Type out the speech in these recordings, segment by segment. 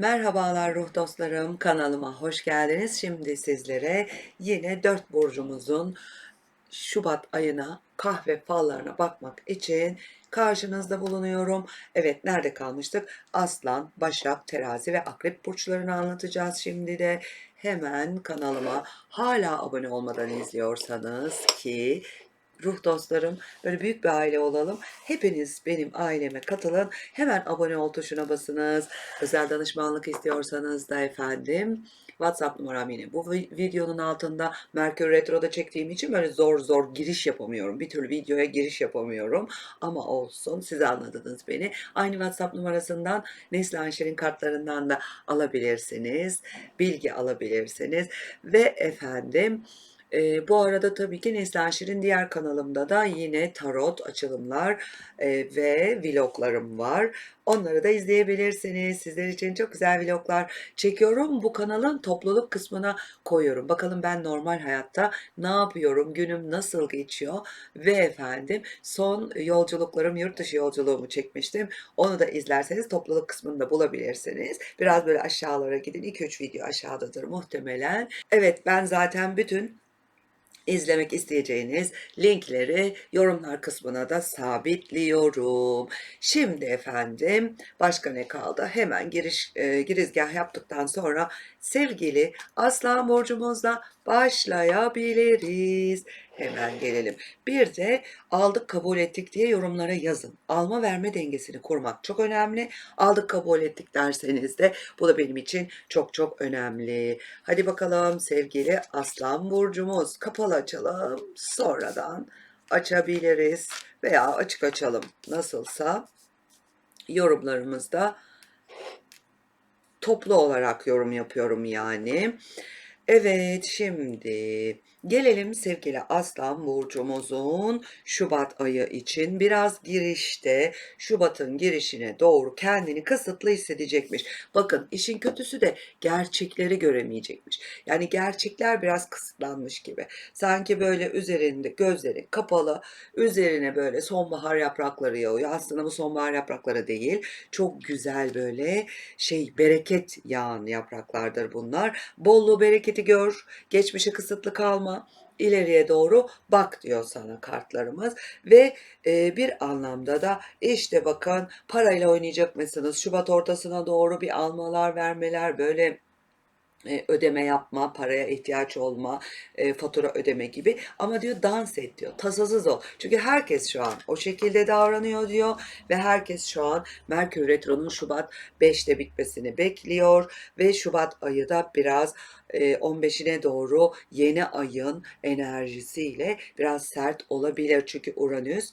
Merhabalar ruh dostlarım kanalıma hoş geldiniz. Şimdi sizlere yine dört burcumuzun Şubat ayına kahve fallarına bakmak için karşınızda bulunuyorum. Evet nerede kalmıştık? Aslan, Başak, Terazi ve Akrep burçlarını anlatacağız şimdi de. Hemen kanalıma hala abone olmadan izliyorsanız ki ruh dostlarım böyle büyük bir aile olalım. Hepiniz benim aileme katılın. Hemen abone ol tuşuna basınız. Özel danışmanlık istiyorsanız da efendim WhatsApp numaram yine bu vi- videonun altında Merkür Retro'da çektiğim için böyle zor zor giriş yapamıyorum. Bir türlü videoya giriş yapamıyorum. Ama olsun siz anladınız beni. Aynı WhatsApp numarasından Neslihan Şirin kartlarından da alabilirsiniz. Bilgi alabilirsiniz. Ve efendim e, bu arada tabii ki Neslihan Şirin diğer kanalımda da yine tarot açılımlar e, ve vloglarım var. Onları da izleyebilirsiniz. Sizler için çok güzel vloglar çekiyorum. Bu kanalın topluluk kısmına koyuyorum. Bakalım ben normal hayatta ne yapıyorum, günüm nasıl geçiyor ve efendim son yolculuklarım, yurt dışı yolculuğumu çekmiştim. Onu da izlerseniz topluluk kısmında bulabilirsiniz. Biraz böyle aşağılara gidin. 2-3 video aşağıdadır muhtemelen. Evet ben zaten bütün izlemek isteyeceğiniz linkleri yorumlar kısmına da sabitliyorum. Şimdi efendim başka ne kaldı? Hemen giriş e, girizgah yaptıktan sonra sevgili Aslan burcumuzla başlayabiliriz. Hemen gelelim. Bir de aldık kabul ettik diye yorumlara yazın. Alma verme dengesini kurmak çok önemli. Aldık kabul ettik derseniz de bu da benim için çok çok önemli. Hadi bakalım sevgili Aslan burcumuz kapalı açalım. Sonradan açabiliriz veya açık açalım. Nasılsa yorumlarımızda toplu olarak yorum yapıyorum yani. Evet şimdi gelelim sevgili Aslan burcumuzun Şubat ayı için biraz girişte Şubat'ın girişine doğru kendini kısıtlı hissedecekmiş. Bakın işin kötüsü de gerçekleri göremeyecekmiş. Yani gerçekler biraz kısıtlanmış gibi. Sanki böyle üzerinde gözleri kapalı, üzerine böyle sonbahar yaprakları yağıyor. Aslında bu sonbahar yaprakları değil. Çok güzel böyle şey bereket yağan yapraklardır bunlar. Bolluğu bereketi gör, geçmişe kısıtlı kalma, ileriye doğru bak diyor sana kartlarımız ve e, bir anlamda da işte bakın parayla oynayacak mısınız? Şubat ortasına doğru bir almalar vermeler böyle e, ödeme yapma, paraya ihtiyaç olma, e, fatura ödeme gibi. Ama diyor dans et diyor, tasasız ol. Çünkü herkes şu an o şekilde davranıyor diyor ve herkes şu an Merkür Retro'nun Şubat 5'te bitmesini bekliyor ve Şubat ayı da biraz 15'ine doğru yeni ayın enerjisiyle biraz sert olabilir. Çünkü Uranüs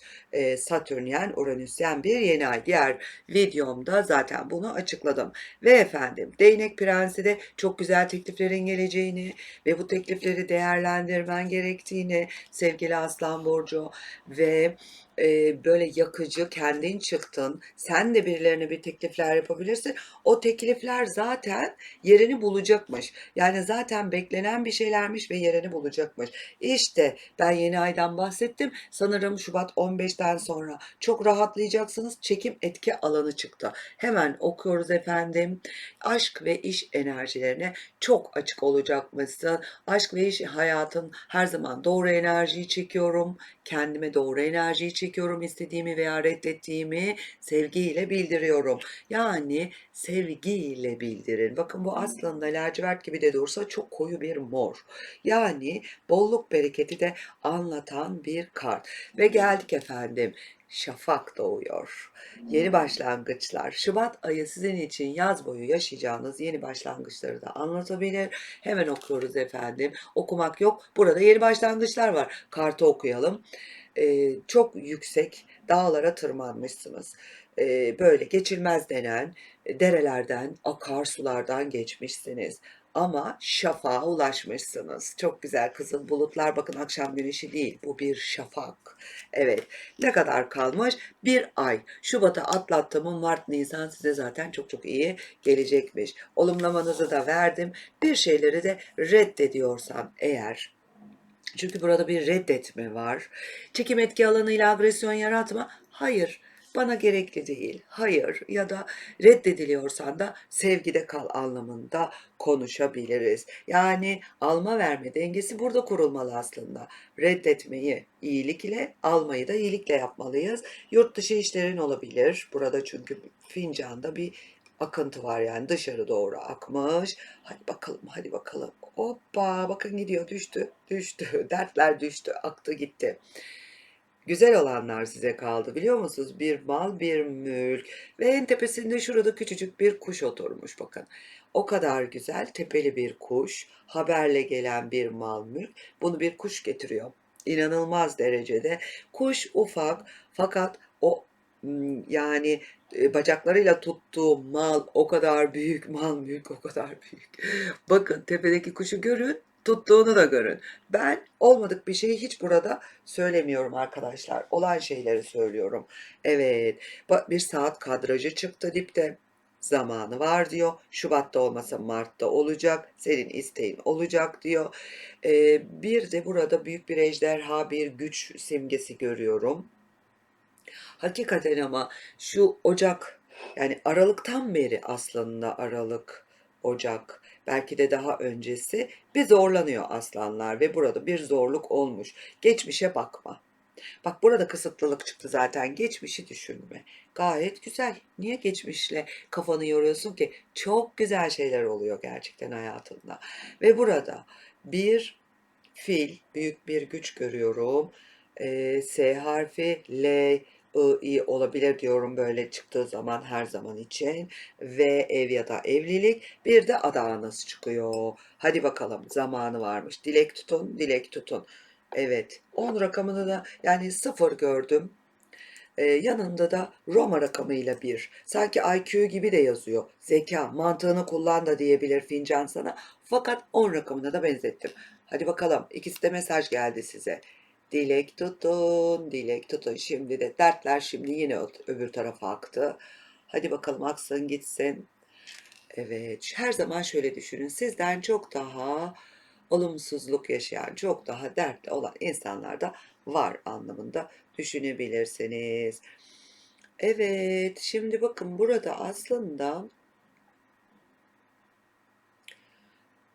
Satürnyen, Uranüsyen bir yeni ay. Diğer videomda zaten bunu açıkladım. Ve efendim Değnek Prensi de çok güzel tekliflerin geleceğini ve bu teklifleri değerlendirmen gerektiğini sevgili Aslan Burcu ve e, böyle yakıcı kendin çıktın. Sen de birilerine bir teklifler yapabilirsin. O teklifler zaten yerini bulacakmış. Yani zaten beklenen bir şeylermiş ve yerini bulacakmış. İşte ben yeni aydan bahsettim. Sanırım Şubat 15'ten sonra çok rahatlayacaksınız. Çekim etki alanı çıktı. Hemen okuyoruz efendim. Aşk ve iş enerjilerine çok açık olacakmışsın. Aşk ve iş hayatın her zaman doğru enerjiyi çekiyorum. Kendime doğru enerjiyi çekiyorum. İstediğimi veya reddettiğimi sevgiyle bildiriyorum. Yani sevgiyle bildirin. Bakın bu aslında lacivert gibi de dursa çok koyu bir mor. Yani bolluk bereketi de anlatan bir kart. Ve geldik efendim. Şafak doğuyor. Yeni başlangıçlar. Şubat ayı sizin için yaz boyu yaşayacağınız yeni başlangıçları da anlatabilir. Hemen okuyoruz efendim. Okumak yok. Burada yeni başlangıçlar var. Kartı okuyalım. Ee, çok yüksek dağlara tırmanmışsınız. Ee, böyle geçilmez denen derelerden, akarsulardan geçmişsiniz. Ama şafağa ulaşmışsınız. Çok güzel kızıl bulutlar. Bakın akşam güneşi değil. Bu bir şafak. Evet. Ne kadar kalmış? Bir ay. Şubat'a atlattığımın Mart, Nisan size zaten çok çok iyi gelecekmiş. Olumlamanızı da verdim. Bir şeyleri de reddediyorsan eğer çünkü burada bir reddetme var. Çekim etki alanıyla agresyon yaratma. Hayır. Bana gerekli değil, hayır ya da reddediliyorsan da sevgide kal anlamında konuşabiliriz. Yani alma verme dengesi burada kurulmalı aslında. Reddetmeyi iyilik ile, almayı da iyilikle yapmalıyız. Yurt dışı işlerin olabilir. Burada çünkü fincanda bir akıntı var yani dışarı doğru akmış. Hadi bakalım, hadi bakalım. Hoppa, bakın gidiyor, düştü, düştü. Dertler düştü, aktı gitti. Güzel olanlar size kaldı biliyor musunuz? Bir mal, bir mülk ve en tepesinde şurada küçücük bir kuş oturmuş bakın. O kadar güzel tepeli bir kuş, haberle gelen bir mal mülk. Bunu bir kuş getiriyor. İnanılmaz derecede. Kuş ufak fakat o yani e, bacaklarıyla tuttuğu mal o kadar büyük, mal mülk o kadar büyük. Bakın tepedeki kuşu görün, tuttuğunu da görün. Ben olmadık bir şeyi hiç burada söylemiyorum arkadaşlar. Olan şeyleri söylüyorum. Evet, bir saat kadrajı çıktı dipte. Zamanı var diyor. Şubat'ta olmasa Mart'ta olacak. Senin isteğin olacak diyor. Ee, bir de burada büyük bir ejderha, bir güç simgesi görüyorum. Hakikaten ama şu Ocak yani Aralık'tan beri aslında Aralık, Ocak belki de daha öncesi bir zorlanıyor aslanlar ve burada bir zorluk olmuş. Geçmişe bakma. Bak burada kısıtlılık çıktı zaten. Geçmişi düşünme. Gayet güzel. Niye geçmişle kafanı yoruyorsun ki? Çok güzel şeyler oluyor gerçekten hayatında. Ve burada bir fil, büyük bir güç görüyorum. Ee, S harfi, L, I, I olabilir diyorum böyle çıktığı zaman her zaman için. Ve ev ya da evlilik. Bir de adağınız çıkıyor. Hadi bakalım zamanı varmış. Dilek tutun, dilek tutun. Evet 10 rakamını da yani 0 gördüm. Ee, yanında da Roma rakamıyla 1. Sanki IQ gibi de yazıyor. Zeka, mantığını kullan da diyebilir fincan sana. Fakat 10 rakamına da benzettim. Hadi bakalım ikisi de mesaj geldi size. Dilek tutun, dilek tutun. Şimdi de dertler şimdi yine öbür tarafa aktı. Hadi bakalım aksın gitsin. Evet, her zaman şöyle düşünün. Sizden çok daha olumsuzluk yaşayan, çok daha dertli olan insanlar da var anlamında düşünebilirsiniz. Evet, şimdi bakın burada aslında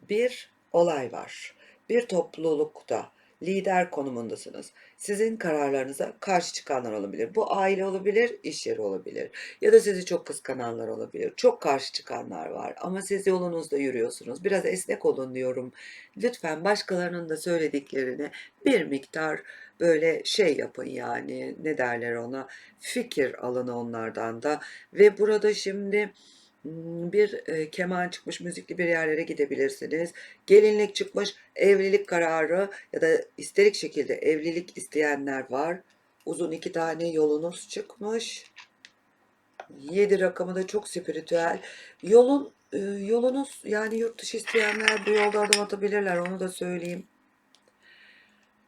bir olay var. Bir toplulukta lider konumundasınız. Sizin kararlarınıza karşı çıkanlar olabilir. Bu aile olabilir, iş yeri olabilir. Ya da sizi çok kıskananlar olabilir. Çok karşı çıkanlar var ama siz yolunuzda yürüyorsunuz. Biraz esnek olun diyorum. Lütfen başkalarının da söylediklerini bir miktar böyle şey yapın yani ne derler ona fikir alın onlardan da ve burada şimdi bir e, keman çıkmış müzikli bir yerlere gidebilirsiniz. Gelinlik çıkmış evlilik kararı ya da isterik şekilde evlilik isteyenler var. Uzun iki tane yolunuz çıkmış. 7 rakamı da çok spiritüel. Yolun e, yolunuz yani yurt dışı isteyenler bu yolda adım atabilirler onu da söyleyeyim.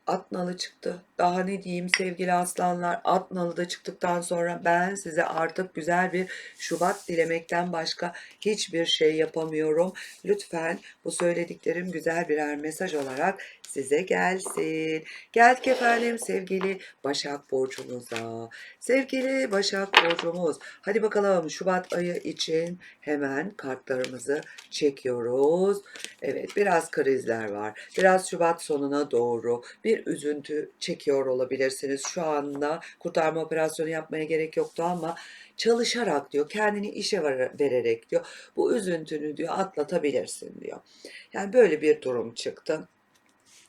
At nalı çıktı. Daha ne diyeyim sevgili aslanlar. At nalı da çıktıktan sonra ben size artık güzel bir Şubat dilemekten başka hiçbir şey yapamıyorum. Lütfen bu söylediklerim güzel birer mesaj olarak size gelsin. Geldik efendim sevgili Başak Burcumuza. Sevgili Başak Burcumuz. Hadi bakalım Şubat ayı için hemen kartlarımızı çekiyoruz. Evet biraz krizler var. Biraz Şubat sonuna doğru bir üzüntü çekiyor olabilirsiniz. Şu anda kurtarma operasyonu yapmaya gerek yoktu ama çalışarak diyor kendini işe ver- vererek diyor bu üzüntünü diyor atlatabilirsin diyor. Yani böyle bir durum çıktı.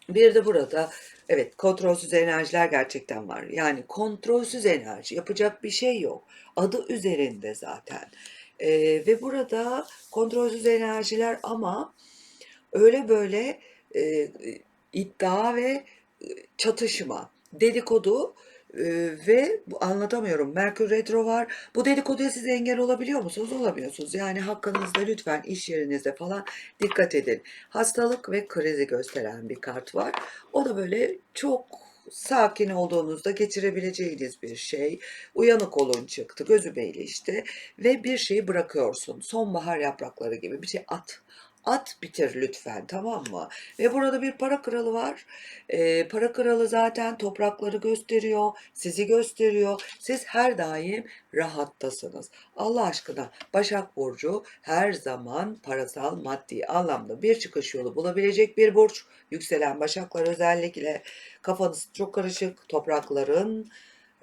Bir de burada evet kontrolsüz enerjiler gerçekten var. Yani kontrolsüz enerji yapacak bir şey yok. Adı üzerinde zaten. Ee, ve burada kontrolsüz enerjiler ama öyle böyle e, iddia ve e, çatışma, dedikodu e, ve bu anlatamıyorum. Merkür Retro var. Bu dedikoduya siz engel olabiliyor musunuz? Olamıyorsunuz. Yani hakkınızda lütfen iş yerinizde falan dikkat edin. Hastalık ve krizi gösteren bir kart var. O da böyle çok sakin olduğunuzda geçirebileceğiniz bir şey. Uyanık olun çıktı. Gözü beyli işte. Ve bir şeyi bırakıyorsun. Sonbahar yaprakları gibi bir şey at. At bitir lütfen tamam mı? Ve burada bir para kralı var. Ee, para kralı zaten toprakları gösteriyor, sizi gösteriyor. Siz her daim rahattasınız. Allah aşkına Başak Burcu her zaman parasal maddi anlamda bir çıkış yolu bulabilecek bir burç. Yükselen Başaklar özellikle kafanız çok karışık toprakların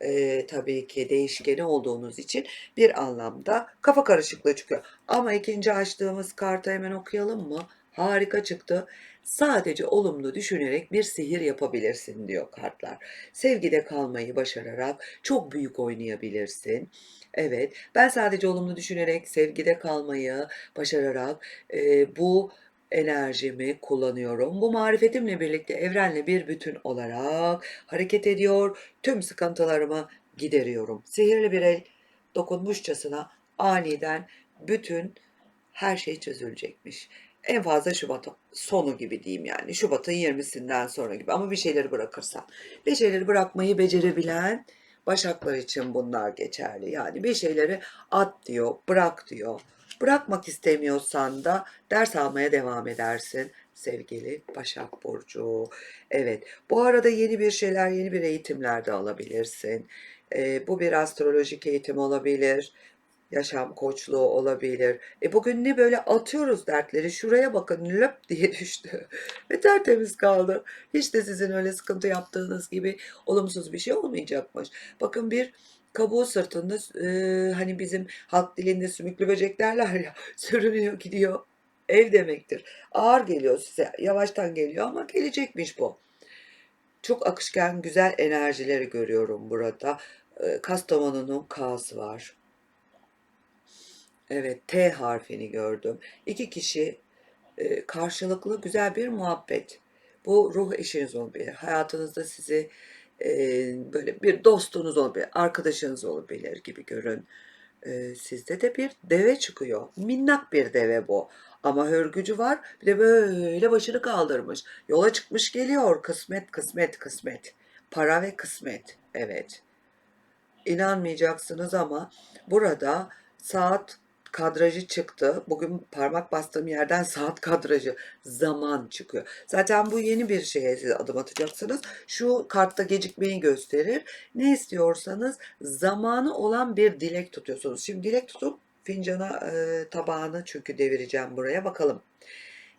e, tabii ki değişkeni olduğunuz için bir anlamda kafa karışıklığı çıkıyor. Ama ikinci açtığımız kartı hemen okuyalım mı? Harika çıktı. Sadece olumlu düşünerek bir sihir yapabilirsin diyor kartlar. Sevgide kalmayı başararak çok büyük oynayabilirsin. Evet, ben sadece olumlu düşünerek sevgide kalmayı başararak e, bu enerjimi kullanıyorum. Bu marifetimle birlikte evrenle bir bütün olarak hareket ediyor. Tüm sıkıntılarımı gideriyorum. Sihirli bir el dokunmuşçasına aniden bütün her şey çözülecekmiş. En fazla Şubat sonu gibi diyeyim yani. Şubat'ın 20'sinden sonra gibi ama bir şeyleri bırakırsan. Bir şeyleri bırakmayı becerebilen Başaklar için bunlar geçerli. Yani bir şeyleri at diyor, bırak diyor. Bırakmak istemiyorsan da ders almaya devam edersin sevgili Başak Burcu. Evet, bu arada yeni bir şeyler, yeni bir eğitimler de alabilirsin. Ee, bu bir astrolojik eğitim olabilir, yaşam koçluğu olabilir. E bugün ne böyle atıyoruz dertleri, şuraya bakın löp diye düştü ve tertemiz kaldı. Hiç de sizin öyle sıkıntı yaptığınız gibi olumsuz bir şey olmayacakmış. Bakın bir kabuğu sırtında e, hani bizim halk dilinde sümüklü böcek derler ya sürünüyor gidiyor. Ev demektir. Ağır geliyor size. Yavaştan geliyor ama gelecekmiş bu. Çok akışkan güzel enerjileri görüyorum burada. E, Kastamonu'nun K'sı var. Evet T harfini gördüm. İki kişi e, karşılıklı güzel bir muhabbet. Bu ruh eşiniz olabilir. Hayatınızda sizi böyle bir dostunuz olabilir, arkadaşınız olabilir gibi görün. Sizde de bir deve çıkıyor. Minnak bir deve bu. Ama hörgücü var. Bir de böyle başını kaldırmış. Yola çıkmış geliyor. Kısmet, kısmet, kısmet. Para ve kısmet. Evet. İnanmayacaksınız ama burada saat kadrajı çıktı. Bugün parmak bastığım yerden saat kadrajı zaman çıkıyor. Zaten bu yeni bir şeye siz adım atacaksınız. Şu kartta gecikmeyi gösterir. Ne istiyorsanız zamanı olan bir dilek tutuyorsunuz. Şimdi dilek tutup fincana e, tabağını çünkü devireceğim buraya bakalım.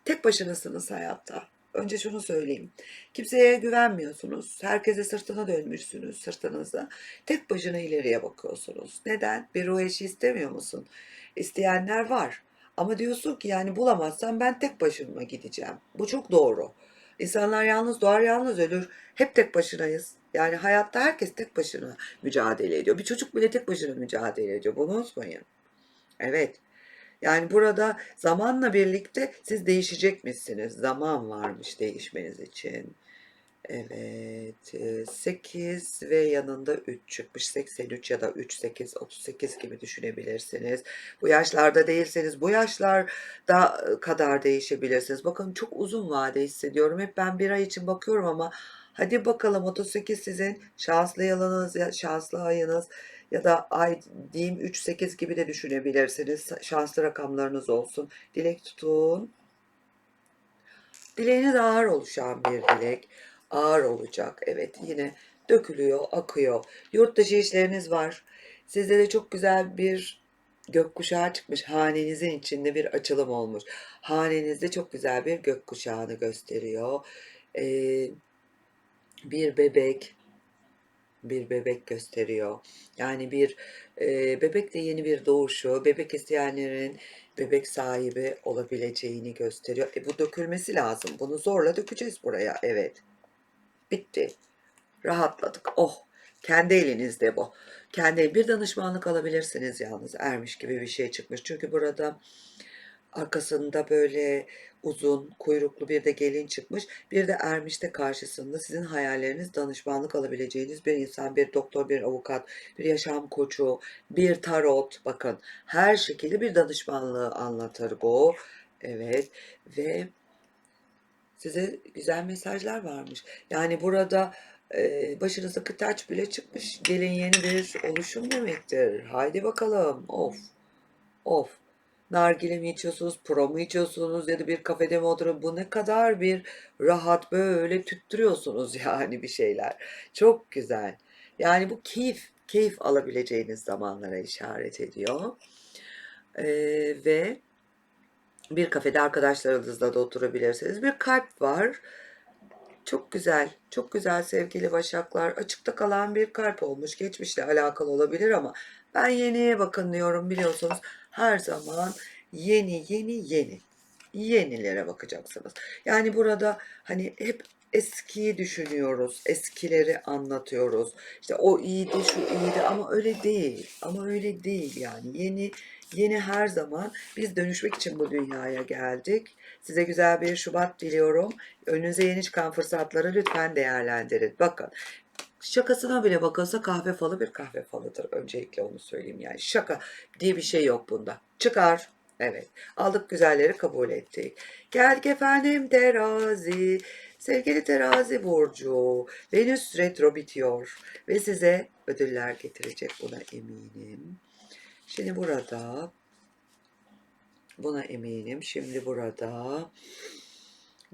Tek başınasınız hayatta. Önce şunu söyleyeyim. Kimseye güvenmiyorsunuz. Herkese sırtına dönmüşsünüz sırtınıza. Tek başına ileriye bakıyorsunuz. Neden? Bir ruh eşi istemiyor musun? İsteyenler var. Ama diyorsun ki yani bulamazsam ben tek başıma gideceğim. Bu çok doğru. İnsanlar yalnız doğar yalnız ölür. Hep tek başınayız. Yani hayatta herkes tek başına mücadele ediyor. Bir çocuk bile tek başına mücadele ediyor. Bunu unutmayın. Evet. Yani burada zamanla birlikte siz değişecekmişsiniz. Zaman varmış değişmeniz için. Evet. 8 ve yanında 3 çıkmış. 83 ya da 3, 8, 38 gibi düşünebilirsiniz. Bu yaşlarda değilseniz bu yaşlarda kadar değişebilirsiniz. Bakın çok uzun vade hissediyorum. Hep ben bir ay için bakıyorum ama hadi bakalım 38 sizin şanslı yılınız, şanslı ayınız ya da ay diyeyim 3, 8 gibi de düşünebilirsiniz. Şanslı rakamlarınız olsun. Dilek tutun. Dileğiniz ağır oluşan bir dilek ağır olacak. Evet yine dökülüyor, akıyor. Yurt dışı işleriniz var. Sizde de çok güzel bir gökkuşağı çıkmış. Hanenizin içinde bir açılım olmuş. Hanenizde çok güzel bir gökkuşağını gösteriyor. Ee, bir bebek, bir bebek gösteriyor. Yani bir e, bebek de yeni bir doğuşu, bebek isteyenlerin bebek sahibi olabileceğini gösteriyor. E, bu dökülmesi lazım. Bunu zorla dökeceğiz buraya. Evet. Bitti. Rahatladık. Oh. Kendi elinizde bu. Kendi bir danışmanlık alabilirsiniz yalnız. Ermiş gibi bir şey çıkmış. Çünkü burada arkasında böyle uzun kuyruklu bir de gelin çıkmış. Bir de ermişte karşısında sizin hayalleriniz danışmanlık alabileceğiniz bir insan, bir doktor, bir avukat, bir yaşam koçu, bir tarot. Bakın her şekilde bir danışmanlığı anlatır bu. Evet ve size güzel mesajlar varmış. Yani burada e, başınıza kıtaç bile çıkmış. Gelin yeni bir oluşum demektir. Haydi bakalım. Of. Of. nargile mi içiyorsunuz, pro mu içiyorsunuz ya da bir kafede mi oturup bu ne kadar bir rahat böyle tüttürüyorsunuz yani bir şeyler. Çok güzel. Yani bu keyif, keyif alabileceğiniz zamanlara işaret ediyor. Ee, ve bir kafede arkadaşlarınızla da oturabilirsiniz. Bir kalp var. Çok güzel, çok güzel sevgili Başaklar. Açıkta kalan bir kalp olmuş. Geçmişle alakalı olabilir ama ben yeniye bakın diyorum biliyorsunuz. Her zaman yeni, yeni, yeni. Yenilere bakacaksınız. Yani burada hani hep eskiyi düşünüyoruz, eskileri anlatıyoruz. İşte o iyiydi, şu iyiydi ama öyle değil. Ama öyle değil yani. Yeni Yeni her zaman biz dönüşmek için bu dünyaya geldik. Size güzel bir Şubat diliyorum. Önünüze yeni çıkan fırsatları lütfen değerlendirin. Bakın şakasına bile bakılsa kahve falı bir kahve falıdır. Öncelikle onu söyleyeyim yani. Şaka diye bir şey yok bunda. Çıkar. Evet. Aldık güzelleri kabul ettik. Geldik efendim terazi. Sevgili terazi burcu. Venüs retro bitiyor. Ve size ödüller getirecek buna eminim. Şimdi burada buna eminim. Şimdi burada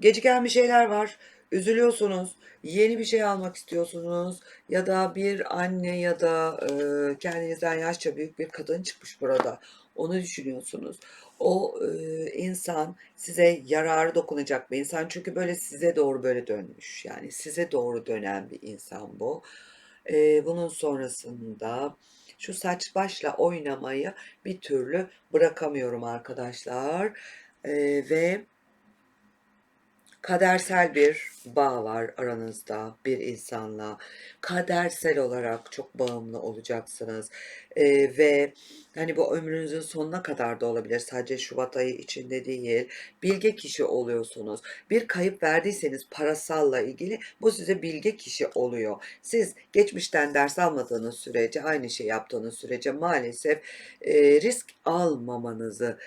geciken bir şeyler var. Üzülüyorsunuz. Yeni bir şey almak istiyorsunuz. Ya da bir anne ya da e, kendinizden yaşça büyük bir kadın çıkmış burada. Onu düşünüyorsunuz. O e, insan size yararı dokunacak bir insan. Çünkü böyle size doğru böyle dönmüş. Yani size doğru dönen bir insan bu. E, bunun sonrasında şu saç başla oynamayı bir türlü bırakamıyorum arkadaşlar. Ee, ve kadersel bir bağ var aranızda bir insanla. Kadersel olarak çok bağımlı olacaksınız. Ee, ve hani bu ömrünüzün sonuna kadar da olabilir. Sadece Şubat ayı içinde değil. Bilge kişi oluyorsunuz. Bir kayıp verdiyseniz parasalla ilgili bu size bilge kişi oluyor. Siz geçmişten ders almadığınız sürece aynı şey yaptığınız sürece maalesef e, risk almamanızı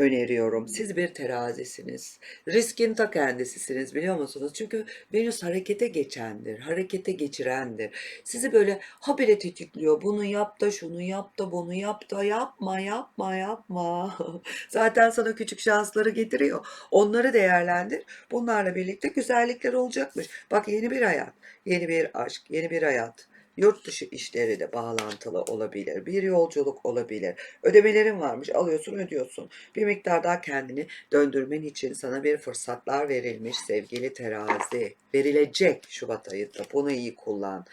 öneriyorum. Siz bir terazisiniz. Riskin ta kendisisiniz biliyor musunuz? Çünkü Venüs harekete geçendir, harekete geçirendir. Sizi böyle habire tetikliyor. Bunu yap da, şunu yap da, bunu yap da, yapma, yapma, yapma. Zaten sana küçük şansları getiriyor. Onları değerlendir. Bunlarla birlikte güzellikler olacakmış. Bak yeni bir hayat, yeni bir aşk, yeni bir hayat. Yurt dışı işleri de bağlantılı olabilir. Bir yolculuk olabilir. Ödemelerin varmış. Alıyorsun ödüyorsun. Bir miktar daha kendini döndürmen için sana bir fırsatlar verilmiş sevgili terazi. Verilecek Şubat ayında. Bunu iyi kullan.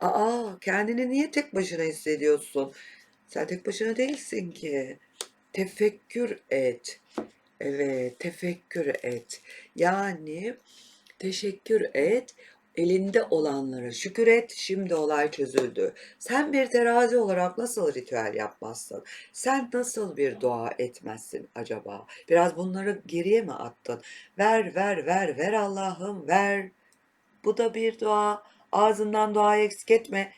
Aa kendini niye tek başına hissediyorsun? Sen tek başına değilsin ki. Tefekkür et. Evet, tefekkür et. Yani teşekkür et Elinde olanlara şükür et, şimdi olay çözüldü. Sen bir terazi olarak nasıl ritüel yapmazsın? Sen nasıl bir dua etmezsin acaba? Biraz bunları geriye mi attın? Ver, ver, ver, ver Allah'ım, ver. Bu da bir dua. Ağzından duayı eksik etme.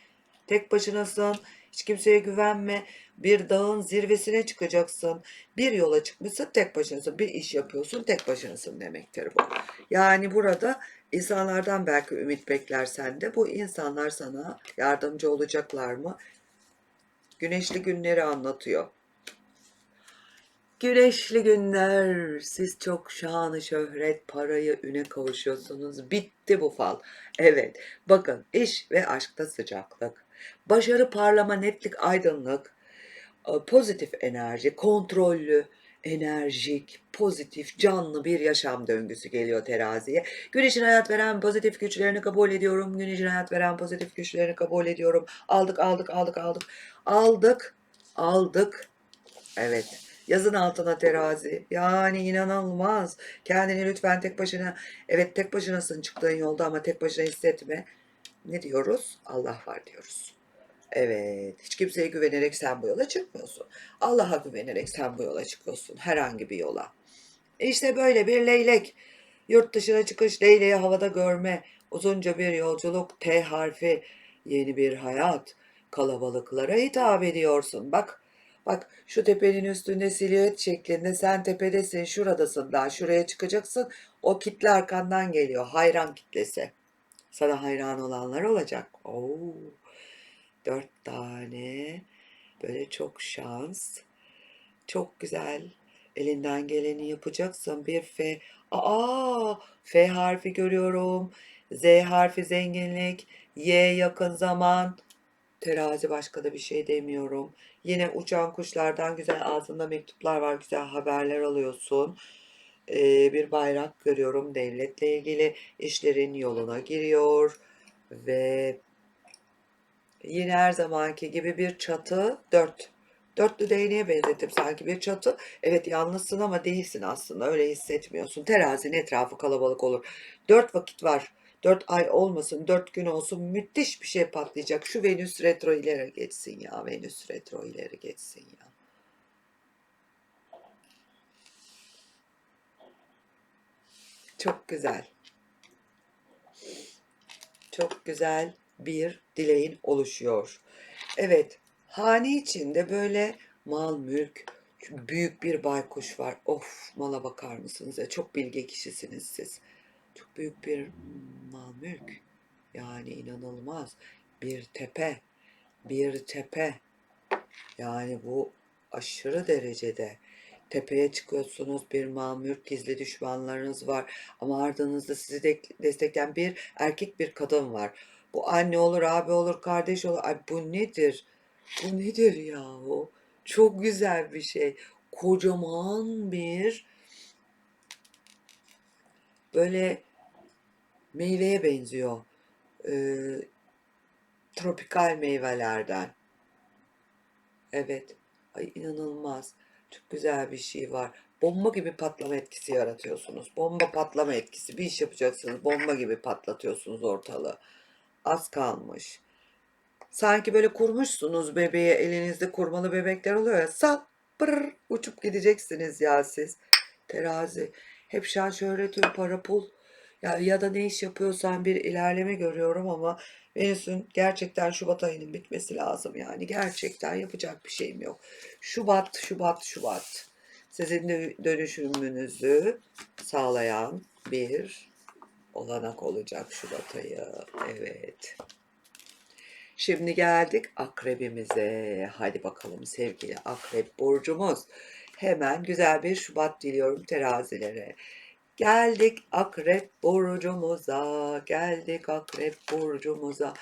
Tek başınasın. Hiç kimseye güvenme. Bir dağın zirvesine çıkacaksın. Bir yola çıkmışsın tek başınasın. Bir iş yapıyorsun tek başınasın demektir bu. Yani burada İnsanlardan belki ümit beklersen de bu insanlar sana yardımcı olacaklar mı? Güneşli günleri anlatıyor. Güneşli günler, siz çok şanı şöhret, parayı, üne kavuşuyorsunuz. Bitti bu fal. Evet, bakın iş ve aşkta sıcaklık, başarı, parlama, netlik, aydınlık, pozitif enerji, kontrollü, enerjik, pozitif, canlı bir yaşam döngüsü geliyor teraziye. Güneşin hayat veren pozitif güçlerini kabul ediyorum. Güneşin hayat veren pozitif güçlerini kabul ediyorum. Aldık, aldık, aldık, aldık. Aldık, aldık. Evet. Yazın altına terazi. Yani inanılmaz. Kendini lütfen tek başına, evet tek başınasın çıktığın yolda ama tek başına hissetme. Ne diyoruz? Allah var diyoruz. Evet, hiç kimseye güvenerek sen bu yola çıkmıyorsun. Allah'a güvenerek sen bu yola çıkıyorsun, herhangi bir yola. İşte böyle bir leylek. Yurt dışına çıkış, leyleği havada görme, uzunca bir yolculuk, T harfi, yeni bir hayat, kalabalıklara hitap ediyorsun. Bak, bak şu tepenin üstünde silüet şeklinde sen tepedesin, şuradasın daha, şuraya çıkacaksın. O kitle arkandan geliyor, hayran kitlesi. Sana hayran olanlar olacak. Oo dört tane böyle çok şans, çok güzel Elinden geleni yapacaksın. Bir F. Aa, F harfi görüyorum. Z harfi zenginlik. Y yakın zaman. Terazi başka da bir şey demiyorum. Yine uçan kuşlardan güzel ağzında mektuplar var. Güzel haberler alıyorsun. Ee, bir bayrak görüyorum. Devletle ilgili işlerin yoluna giriyor. Ve yine her zamanki gibi bir çatı. Dört. Dörtlü değneğe benzettim sanki bir çatı. Evet yalnızsın ama değilsin aslında. Öyle hissetmiyorsun. Terazinin etrafı kalabalık olur. Dört vakit var. Dört ay olmasın, dört gün olsun müthiş bir şey patlayacak. Şu Venüs retro ileri geçsin ya. Venüs retro ileri geçsin ya. Çok güzel. Çok güzel bir dileğin oluşuyor. Evet, hane içinde böyle mal mülk, büyük bir baykuş var. Of, mala bakar mısınız ya? Çok bilge kişisiniz siz. Çok büyük bir mal mülk. Yani inanılmaz. Bir tepe, bir tepe. Yani bu aşırı derecede. Tepeye çıkıyorsunuz, bir mal mülk gizli düşmanlarınız var. Ama ardınızda sizi de destekleyen bir erkek bir kadın var. Bu anne olur, abi olur, kardeş olur. Ay bu nedir? Bu nedir yahu? Çok güzel bir şey. Kocaman bir böyle meyveye benziyor. Ee, tropikal meyvelerden. Evet. Ay inanılmaz. Çok güzel bir şey var. Bomba gibi patlama etkisi yaratıyorsunuz. Bomba patlama etkisi. Bir iş yapacaksınız. Bomba gibi patlatıyorsunuz ortalığı. Az kalmış. Sanki böyle kurmuşsunuz bebeğe elinizde kurmalı bebekler oluyor ya. Sal pırr, uçup gideceksiniz ya siz. Terazi. Hep şan şöhret para pul. Ya, ya da ne iş yapıyorsan bir ilerleme görüyorum ama Venüs'ün gerçekten Şubat ayının bitmesi lazım yani. Gerçekten yapacak bir şeyim yok. Şubat, Şubat, Şubat. Sizin dö- dönüşümünüzü sağlayan bir olanak olacak Şubat ayı. Evet. Şimdi geldik akrebimize. Hadi bakalım sevgili akrep burcumuz. Hemen güzel bir Şubat diliyorum terazilere. Geldik akrep burcumuza. Geldik akrep burcumuza.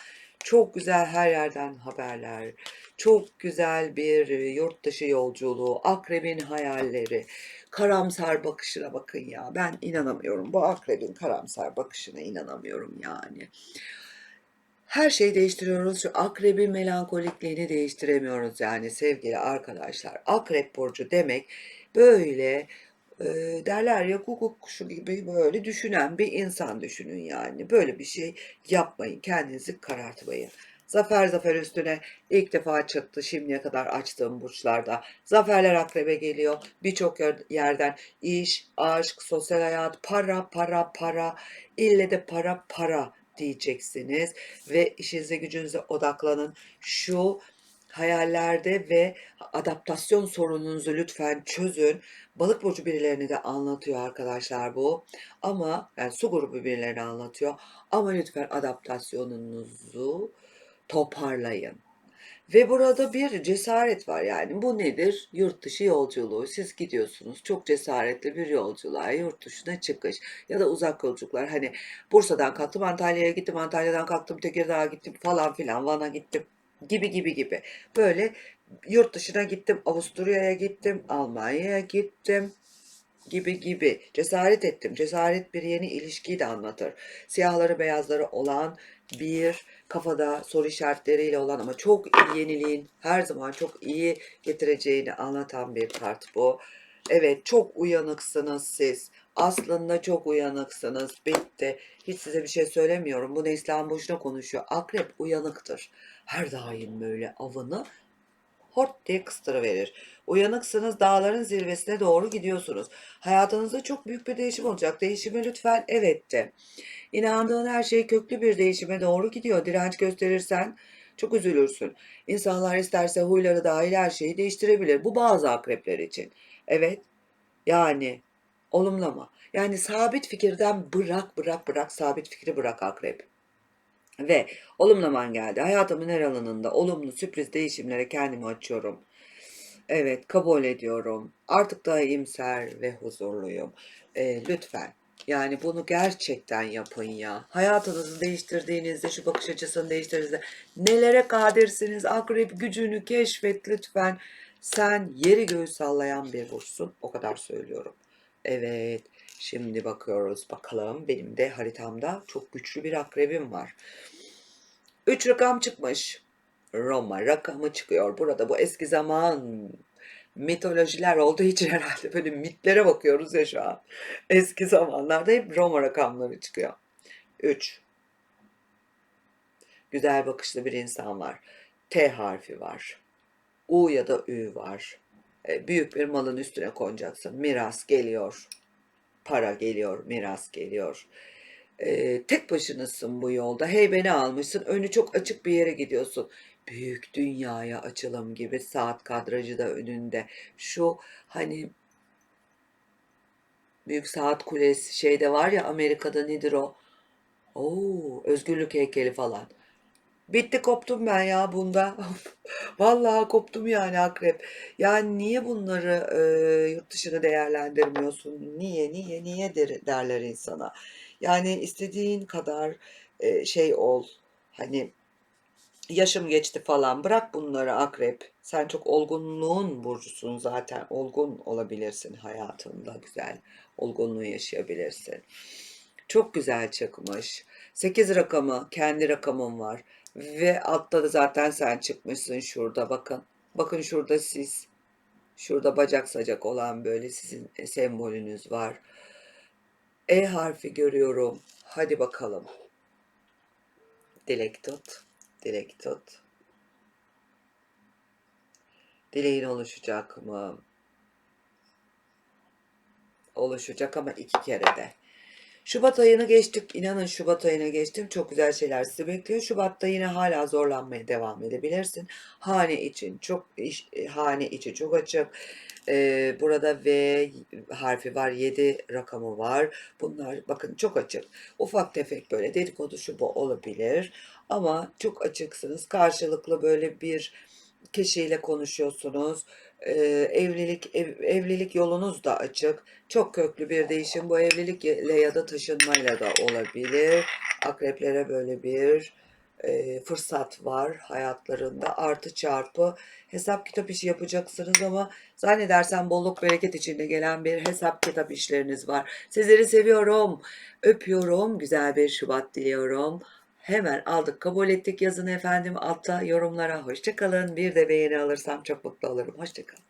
Çok güzel her yerden haberler. Çok güzel bir yurt dışı yolculuğu. Akrebin hayalleri. Karamsar bakışına bakın ya. Ben inanamıyorum. Bu akrebin karamsar bakışına inanamıyorum yani. Her şeyi değiştiriyoruz. Şu akrebin melankolikliğini değiştiremiyoruz yani sevgili arkadaşlar. Akrep burcu demek böyle e, derler ya kukuk kuşu gibi böyle düşünen bir insan düşünün yani. Böyle bir şey yapmayın. Kendinizi karartmayın. Zafer zafer üstüne ilk defa çıktı şimdiye kadar açtığım burçlarda. Zaferler akrebe geliyor. Birçok yer- yerden iş, aşk, sosyal hayat, para, para, para. İlle de para, para diyeceksiniz ve işinize gücünüze odaklanın. Şu hayallerde ve adaptasyon sorununuzu lütfen çözün. Balık burcu birilerini de anlatıyor arkadaşlar bu. Ama yani su grubu birilerini anlatıyor. Ama lütfen adaptasyonunuzu toparlayın. Ve burada bir cesaret var yani bu nedir? Yurt dışı yolculuğu. Siz gidiyorsunuz çok cesaretli bir yolculuğa, yurt dışına çıkış ya da uzak yolculuklar. Hani Bursa'dan kalktım Antalya'ya gittim, Antalya'dan kalktım Tekirdağ'a gittim falan filan, Van'a gittim gibi gibi gibi. Böyle yurt dışına gittim, Avusturya'ya gittim, Almanya'ya gittim gibi gibi cesaret ettim. Cesaret bir yeni ilişkiyi de anlatır. Siyahları beyazları olan bir kafada soru işaretleriyle olan ama çok iyi yeniliğin her zaman çok iyi getireceğini anlatan bir kart bu. Evet çok uyanıksınız siz. Aslında çok uyanıksınız. Bitti. Hiç size bir şey söylemiyorum. Bu Neslihan boşuna konuşuyor. Akrep uyanıktır. Her daim böyle avını hort diye kıstırıverir. Uyanıksınız, dağların zirvesine doğru gidiyorsunuz. Hayatınızda çok büyük bir değişim olacak. Değişime lütfen evet de. İnandığın her şey köklü bir değişime doğru gidiyor. Direnç gösterirsen çok üzülürsün. İnsanlar isterse huyları dahil her şeyi değiştirebilir. Bu bazı akrepler için. Evet, yani olumlama. Yani sabit fikirden bırak, bırak, bırak, sabit fikri bırak akrep. Ve olumlaman geldi. Hayatımın her alanında olumlu sürpriz değişimlere kendimi açıyorum. Evet, kabul ediyorum. Artık daha iyimser ve huzurluyum. Eee, lütfen, yani bunu gerçekten yapın ya. Hayatınızı değiştirdiğinizde, şu bakış açısını değiştirdiğinizde nelere kadirsiniz? Akrep gücünü keşfet lütfen. Sen yeri göğü sallayan bir burçsun. O kadar söylüyorum. Evet, şimdi bakıyoruz bakalım. Benim de haritamda çok güçlü bir akrebim var. 3 rakam çıkmış. Roma rakamı çıkıyor. Burada bu eski zaman mitolojiler olduğu için herhalde böyle mitlere bakıyoruz ya şu an. Eski zamanlarda hep Roma rakamları çıkıyor. 3. Güzel bakışlı bir insan var. T harfi var. U ya da Ü var. E, büyük bir malın üstüne konacaksın. Miras geliyor. Para geliyor, miras geliyor. E, tek başınasın bu yolda. Heybeni almışsın. Önü çok açık bir yere gidiyorsun. Büyük dünyaya açılım gibi saat kadrajı da önünde. Şu hani büyük saat kulesi şeyde var ya Amerika'da nedir o? Oo, özgürlük heykeli falan. Bitti koptum ben ya bunda. Vallahi koptum yani akrep. Yani niye bunları e, yurt dışını değerlendirmiyorsun? Niye, niye, niye der, derler insana. Yani istediğin kadar e, şey ol. Hani yaşım geçti falan. Bırak bunları akrep. Sen çok olgunluğun burcusun zaten. Olgun olabilirsin hayatında güzel. Olgunluğu yaşayabilirsin. Çok güzel çıkmış. 8 rakamı, kendi rakamım var. Ve altta da zaten sen çıkmışsın şurada bakın. Bakın şurada siz. Şurada bacak sacak olan böyle sizin sembolünüz var. E harfi görüyorum. Hadi bakalım. Dilek tut. Dilek tut. Dileğin oluşacak mı? Oluşacak ama iki kere de. Şubat ayını geçtik. İnanın Şubat ayına geçtim. Çok güzel şeyler sizi bekliyor. Şubat'ta yine hala zorlanmaya devam edebilirsin. Hane için çok iş, e, hane içi çok açık. Ee, burada V harfi var. 7 rakamı var. Bunlar bakın çok açık. Ufak tefek böyle dedikodu şu bu olabilir. Ama çok açıksınız. Karşılıklı böyle bir kişiyle konuşuyorsunuz. Evlilik ev- evlilik yolunuz da açık. Çok köklü bir değişim bu evlilikle ya da taşınmayla da olabilir. Akreplere böyle bir e, fırsat var hayatlarında. Artı çarpı hesap kitap işi yapacaksınız ama zannedersem bolluk bereket içinde gelen bir hesap kitap işleriniz var. Sizleri seviyorum, öpüyorum. Güzel bir Şubat diliyorum. Hemen aldık, kabul ettik yazın efendim altta yorumlara. Hoşçakalın. Bir de beğeni alırsam çok mutlu olurum. Hoşçakalın.